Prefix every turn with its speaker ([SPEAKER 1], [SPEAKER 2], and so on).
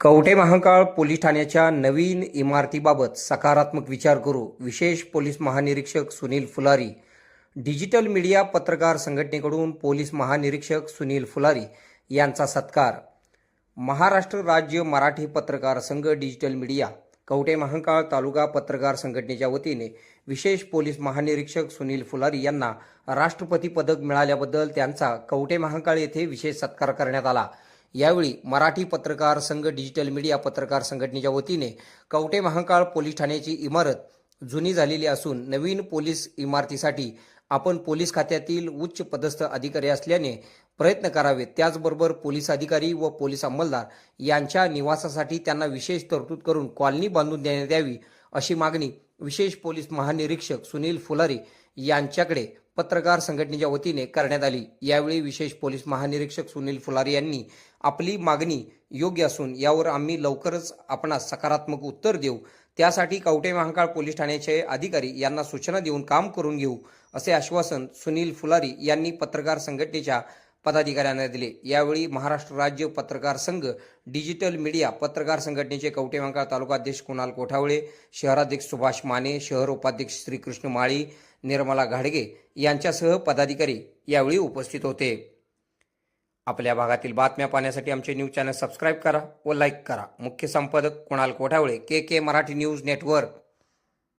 [SPEAKER 1] Kavathe Mahankal police ठाण्याच्या नवीन इमारतीबाबत सकारात्मक विचार करू विशेष पोलीस महानिरीक्षक सुनील फुलारी डिजिटल मीडिया पत्रकार संघटनेकडून पोलीस महानिरीक्षक सुनील फुलारी यांचा सत्कार. महाराष्ट्र राज्य मराठी पत्रकार संघ डिजिटल मीडिया कवठे महाकाळ तालुका पत्रकार संघटनेच्या वतीने विशेष पोलीस महानिरीक्षक सुनील फुलारी यांना राष्ट्रपती पदक मिळाल्याबद्दल त्यांचा कवठे महाकाळ येथे विशेष सत्कार करण्यात आला. यावेळी मराठी पत्रकार संघ डिजिटल मीडिया पत्रकार संघटनेच्या वतीने कवटे महाकाळ पोलीस ठाण्याची इमारत जुनी झालेली असून नवीन पोलीस इमारतीसाठी आपण पोलीस खात्यातील उच्च पदस्थ अधिकारी असल्याने प्रयत्न करावेत. त्याचबरोबर पोलीस अधिकारी व पोलीस अंमलदार यांच्या निवासासाठी त्यांना विशेष तरतूद करून कॉलनी बांधून देण्यात यावी अशी मागणी विशेष पोलीस महानिरीक्षक सुनील फुलारी यांच्याकडे पत्रकार संघटनेच्या वतीने करण्यात आली. यावेळी विशेष पोलीस महानिरीक्षक सुनील फुलारी यांनी आपली मागणी योग्य असून यावर आम्ही लवकरच आपणास सकारात्मक उत्तर देऊ. त्यासाठी कवटे महाकाळ पोलीस ठाण्याचे अधिकारी यांना सूचना देऊन काम करून घेऊ असे आश्वासन सुनील फुलारी यांनी पत्रकार संघटनेच्या पदाधिकाऱ्यांना दिले. यावेळी महाराष्ट्र राज्य पत्रकार संघ डिजिटल मीडिया पत्रकार संघटनेचे कवठे तालुकाध्यक्ष कुणाल कोठावळे शहराध्यक्ष सुभाष माने शहर उपाध्यक्ष श्रीकृष्ण माळी निर्मला घाडगे यांच्यासह पदाधिकारी यावेळी उपस्थित होते. आपल्या भागातील बातम्या पाहण्यासाठी आमचे न्यूज चॅनल सबस्क्राईब करा व लाईक करा. मुख्य संपादक Kunal Kothawale K K Marathi news network.